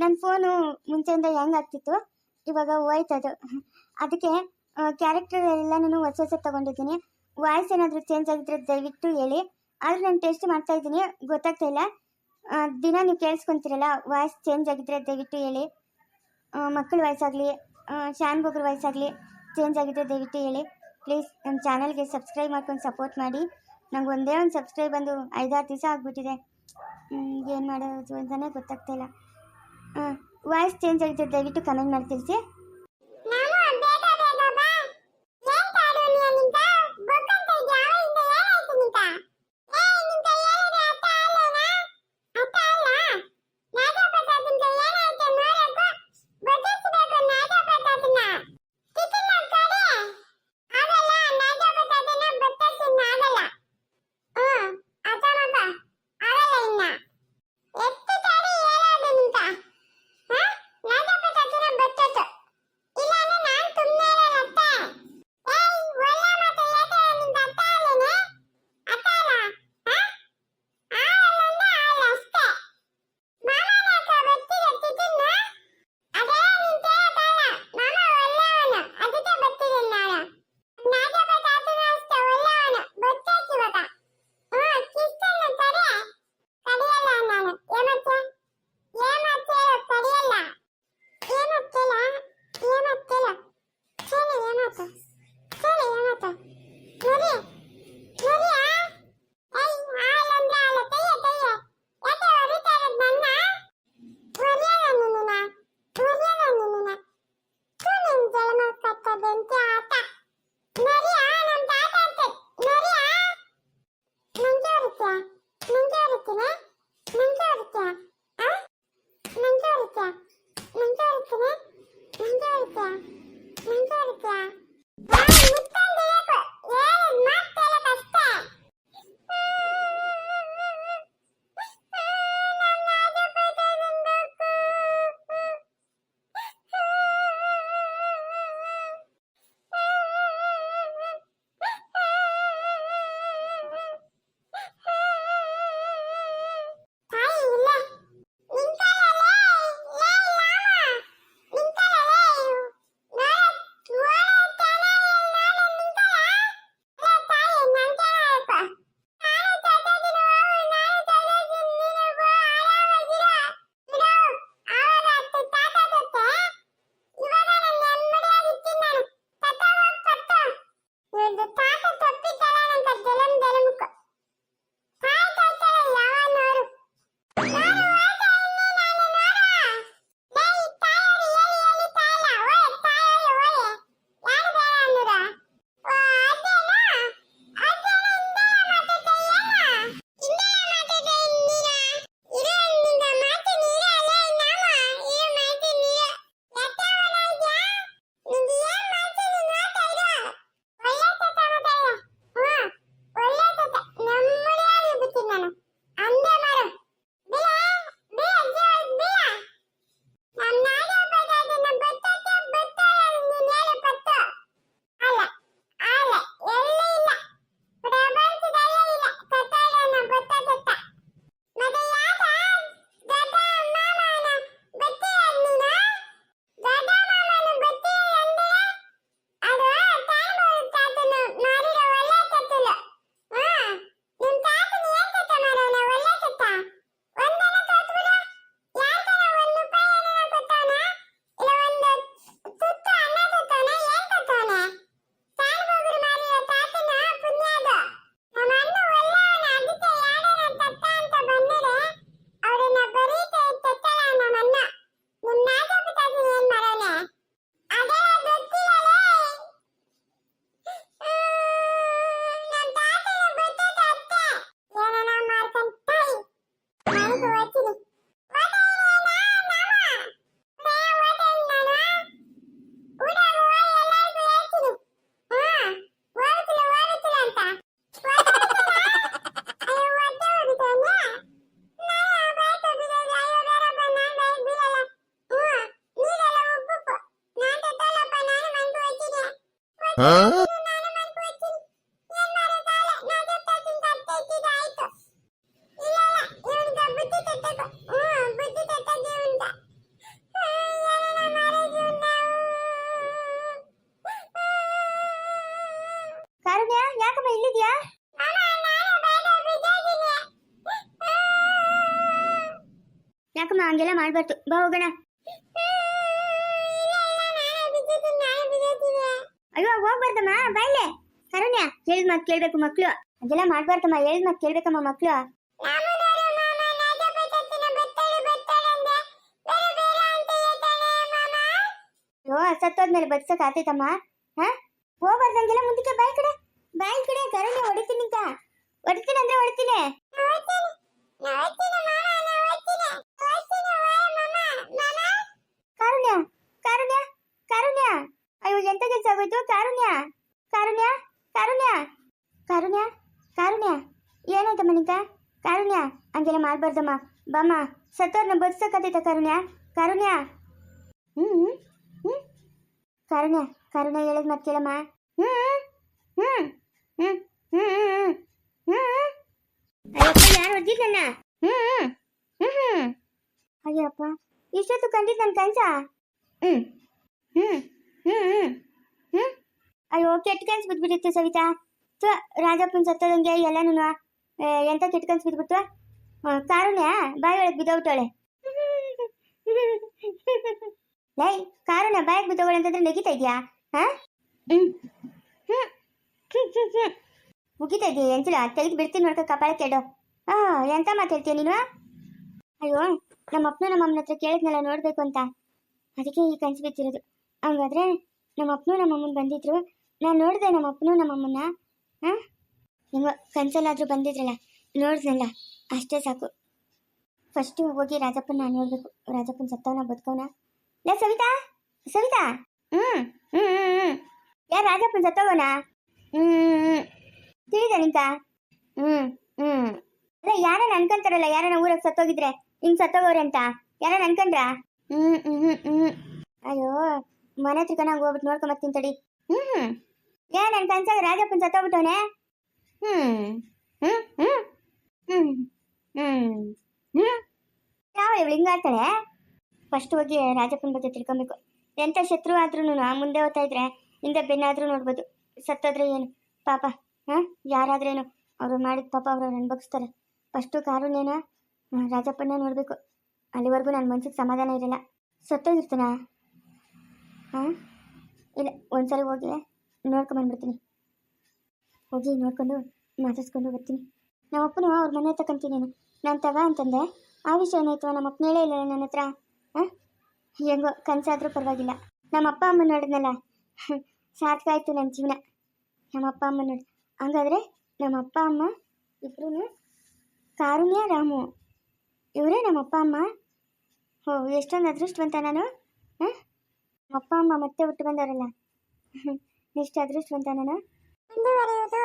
ನನ್ನ ಫೋನು ಮುಂಚೆಯಿಂದ ಹೆಂಗ್ ಆಗ್ತಿತ್ತು? ಇವಾಗ ಹೋಯ್ತದು. ಅದಕ್ಕೆ ಕ್ಯಾರೆಕ್ಟರ್ ನಾನು ಹೊಸ ಹೊಸ ತಗೊಂಡಿದ್ದೀನಿ. ವಾಯ್ಸ್ ಏನಾದರೂ ಚೇಂಜ್ ಆಗಿದ್ರೆ ದಯವಿಟ್ಟು ಹೇಳಿ. ಆದರೆ ನಾನು ಟೆಸ್ಟ್ ಮಾಡ್ತಾ ಇದ್ದೀನಿ. ಗೊತ್ತಾಗ್ತಾ ಇಲ್ಲ. ದಿನ ನೀವು ಕೇಳಿಸ್ಕೊಂತೀರಲ್ಲ ವಾಯ್ಸ್ ಚೇಂಜ್ ಆಗಿದ್ರೆ ದಯವಿಟ್ಟು ಹೇಳಿ. ಮಕ್ಕಳ ವಾಯ್ಸ್ ಆಗಲಿ ಶ್ಯಾನ್ ಬೊಗ್ರ ಆಗಲಿ ಚೇಂಜ್ ಆಗಿದ್ರೆ ದಯವಿಟ್ಟು ಹೇಳಿ. ಪ್ಲೀಸ್ ನಮ್ಮ ಚಾನಲ್ಗೆ ಸಬ್ಸ್ಕ್ರೈಬ್ ಮಾಡ್ಕೊಂಡು ಸಪೋರ್ಟ್ ಮಾಡಿ. ನಂಗೆ ಒಂದೇ ಒಂದು ಸಬ್ಸ್ಕ್ರೈಬ್ ಬಂದು ಐದಾರು ದಿವಸ ಆಗಿಬಿಟ್ಟಿದೆ. ಏನು ಮಾಡೋದು ಅಂತಲೇ ಗೊತ್ತಾಗ್ತಾ ಇಲ್ಲ. ವಾಯ್ಸ್ ಚೇಂಜ್ ಆಗಿದೆ ದಯವಿಟ್ಟು ಕನೆಕ್ಟ್ ಮಾಡಿ ಕಾರುಣ್ಯ ಯಾಕಮ್ಮ ಇಲ್ಲಿದ್ಯಾ? ಯಾಕಮ್ಮ ಹಂಗೆಲ್ಲ ಮಾಡ್ಬಾರ್ದು. ಬಾ ಹೋಗೋಣ. ಅಯ್ಯೋ, ಹೋಗ್ಬಾರ್ದಮ್ಮ, ಬಾಯ್ಲೆ. ಕರುಣ್ಯ ಹೇಳಿದ ಮಾತು ಕೇಳ್ಬೇಕು ಮಕ್ಳು. ಅದೆಲ್ಲ ಮಾಡ್ಬಾರ್ದಮ್ಮ, ಹೇಳಿದ ಮಾತು ಕೇಳ್ಬೇಕಮ್ಮ ಮಕ್ಳು. ಅಯ್ಯೋ, ಸತ್ತೋದ್ಮೇಲೆ ಬದುಕಕ್ ಆತೈತಮ್ಮ. ಹಾ? ಹೋಗ್ಬಾರ್ದಂಗೆಲ್ಲ ಮುಂದಕ್ಕೆ ಬಾಯ್ ಕಡೆ. ಬಾಯ್ ಕಡೆ ಕರುಣ್ಯ ಹೊಡಿತೀನಿ ಹೊಡಿತೀನಿ ಅಂದ್ರೆ ಹೊಡಿತೀನಿ ಕಾರುಣ್ಯ ಕಾರುಣ್ಯ ಕಾರುಣ್ಯ ಆಗೋಯ್ತು ಕಾರುಣ್ಯ ಕಾರುಣ್ಯ ಕಾರುಣ್ಯ ಕಾರುಣ್ಯ ಕಾರುಣ್ಯ ಏನಾಯ್ತಮ್ಮ ನಿಂತ ಕಾರುಣ್ಯ ಹಂಗೆಲ್ಲ ಮಾಡ್ಬಾರ್ದಮ್ಮ ಬಾಮ್ಮ ಸತ್ತವ್ರನ್ನ ಬದುಸಕ್ಕತ್ತೈತ ಕಾರುಣ್ಯ ಕಾರುಣ್ಯ ಹ್ಮ್ ಹ್ಮ್ ಕಾರುಣ್ಯ ಕಾರುಣ್ಯ ಹೇಳದ್ ಮತ್ತೆ ಕೇಳಮ್ಮ ಹ್ಮ್ ಹ್ಮ್ ಹ್ಮ್ ಹ್ಮ್ ಹ್ಮ್ ಅಯ್ಯಪ್ಪ ಯಾರು ಹೊಡ್ದಿದ್ದನ್ನ ಹ್ಮ್ ಅಯ್ಯಪ್ಪ ಇಷ್ಟೊತ್ತು ಕಂಡಿದ್ದು ನನ್ನ ಕನ್ಸ ಹ್ಮ್ ಹ್ಮ್ ಹ್ಮ್ ಹ್ಮ್ ಹ್ಮ್ ಅಯ್ಯೋ ಕೆಟ್ಟ ಕನ್ಸು ಬಿದ್ಬಿಟ್ಟಿತ್ತು ಸವಿತಾ. ಸೊ ರಾಜಪ್ಪನ ಸತ್ತದಂಗೆ ಎಲ್ಲನೂ ಎಂತ ಕೆಟ್ಟ ಕನ್ಸು ಬಿದ್ಬಿಟ್ಟು ಕಾರುಣ್ಯ? ಬಾಯಿ ಒಳಗೆ ಬಿದ್ದೋಗ್ತಾಳೆ ಲೈ ಕಾರುಣ್ಯ ಬಾಯಿಗೆ ಬಿದ್ದೋಗಳೆ ಅಂತಂದ್ರೆ ನೆಗಿತಾ ಇದೆಯಾ? ಹಾ ಮುಗಿತಾ ಇದೆಯಾ ಎಂಚಿಲ್ಲ ತೆಗೆದು ಬಿಡ್ತೀನಿ ನೋಡ್ಕೊ ಕಪಾಳ ಕೆಡು ಆ ಎಂತ ಮಾತಾಡ್ತೀಯ ನೀನು? ಅಯ್ಯೋ ನಮ್ಮ ಅಪ್ಪನ ನಮ್ಮ ಅಮ್ಮನ ಹತ್ರ ಕೇಳಿದ್ನಲ್ಲ ನೋಡ್ಬೇಕು ಅಂತ. ಅದಕ್ಕೆ ಈ ಕನ್ಸು ಬಿದ್ದಿರೋದು. ಹಂಗಾದ್ರೆ ನಮ್ಮ ಅಪ್ಪನೂ ನಮ್ಮ ಅಮ್ಮನ ಬಂದಿದ್ರು. ನಾನು ನೋಡಿದೆ ನಮ್ಮ ಅಪ್ಪನು ಅಮ್ಮನ ಹಾಂ ನಿಮ್ಮ ಕನ್ಸಲ್ಲಾದ್ರೂ ಬಂದಿದ್ರಲ್ಲ, ನೋಡಿದ್ನಲ್ಲ, ಅಷ್ಟೇ ಸಾಕು. ಫಸ್ಟು ಹೋಗಿ ರಾಜಪ್ಪನ ನೋಡ್ಬೇಕು. ರಾಜಪ್ಪನ ಸತ್ತವನ ಬದುಕವನ. ಲೇ, ಸವಿತಾ? ಸವಿತಾ? ಹ್ಞೂ ಹ್ಞೂ ಹ್ಞೂ ಹ್ಞೂ ಯಾರು ರಾಜಪ್ಪನ ಸತ್ತವನ ಹ್ಞೂ ಹ್ಞೂ ತಿಳಿದ ನಿಂಕ ಹ್ಞೂ ಹ್ಞೂ ಅಲ್ಲ ಯಾರನ್ನ ಅನ್ಕೊಂತಾರಲ್ಲ, ಯಾರನ್ನ ಊರಾಗ ಸತ್ತೋಗಿದ್ರೆ, ಹಿಂಗೆ ಸತ್ತೋಗೋರೆ ಅಂತ. ಯಾರನ್ನ ಅನ್ಕೊಂಡ್ರ? ಹ್ಮ್ ಹ್ಮ್ ಹ್ಮ್ ಹ್ಮ್. ಅಯ್ಯೋ, ಮನೆ ಹತ್ರ ಕಣ ಹೋಗ್ಬಿಟ್ಟು ನೋಡ್ಕೊಂಬರ್ತೀನಿ ತಡಿ. ಹ್ಮ್. ಏನ್ ನನ್ ಕನ್ಸಾಗ ರಾಜಪ್ಪನ್ ಸತ್ತೋಗ್ಬಿಟ್ಟವನೆ? ಹ್ಮ್. ಹ್ಮ್ ಹ್ಮ್. ಹ್ಮ್ ಹ್ಮ್ ಹ್ಮ್. ಯಾವ ಇವಳು ಹಿಂಗಾಡ್ತಾಳೆ ಫಸ್ಟ್ ಹೋಗಿ ರಾಜಪ್ಪನ ಬಗ್ಗೆ ತಿಳ್ಕೊಬೇಕು. ಎಂಥ ಶತ್ರು ಆದ್ರೂ ಮುಂದೆ ಹೋಗ್ತಾ ಇದ್ರೆ, ಹಿಂದೆ ಬೆನ್ನಾದ್ರೂ ನೋಡ್ಬೋದು. ಸತ್ತೋದ್ರೆ ಏನು? ಪಾಪ, ಹಾಂ? ಯಾರಾದ್ರೇನು? ಅವರು ಮಾಡಿದ ಪಾಪ ಅವ್ರು ಅನ್ಭವಿಸ್ತಾರೆ ಫಸ್ಟು ಕಾರುಣ್ಯನ ರಾಜಪ್ಪನ ನೋಡಬೇಕು. ಅಲ್ಲಿವರೆಗೂ ನನ್ನ ಮನ್ಸಿಗೆ ಸಮಾಧಾನ ಇರಲ್ಲ. ಸತ್ತೋಗಿರ್ತಾನ? ಹಾಂ? ಇಲ್ಲ ಒಂದ್ಸಲ ಹೋಗಿ ನೋಡ್ಕೊಂಬಂದ್ಬಿಡ್ತೀನಿ ಹೋಗಿ ನೋಡ್ಕೊಂಡು ಮಾತಾಡ್ಸ್ಕೊಂಡು ಬರ್ತೀನಿ. ನಮ್ಮ ಅಪ್ಪನು ಅವ್ರ ಮನೆ ತಗೊಂತೀನಿ ನಾನು. ತಗ ಅಂತಂದೆ. ಆ ವಿಷಯ ಏನಾಯ್ತು? ನಮ್ಮ ಅಪ್ಪನ ಹೇಳೇ ಇಲ್ಲ ನನ್ನ ಹತ್ರ. ಹಾಂ ಹೆಂಗೋ, ಕನಸಾದ್ರೂ ಪರವಾಗಿಲ್ಲ. ನಮ್ಮ ಅಪ್ಪ ಅಮ್ಮ ನೋಡಿದ್ನಲ್ಲ? ಸಾರ್ಥಕ ಆಯಿತು ನನ್ನ ಜೀವನ. ನಮ್ಮ ಅಪ್ಪ ಅಮ್ಮ ನೋಡಿ. ಹಂಗಾದ್ರೆ ನಮ್ಮ ಅಪ್ಪ ಅಮ್ಮ ಇಬ್ರು ಕಾರುಣ್ಯ, ರಾಮು. ಇವರೇ ನಮ್ಮ ಅಪ್ಪ ಅಮ್ಮ? ಓ, ಎಷ್ಟೊಂದು ಅದೃಷ್ಟವಂತ ನಾನು. ಹಾಂ ಅಪ್ಪ ಅಮ್ಮ ಮತ್ತೆ ಹುಟ್ಟು ಬಂದವರಲ್ಲ? ಎಷ್ಟು ಅದೃಷ್ಟವಂತ ನಾನು ಮುಂದುವರಿಯುವುದು.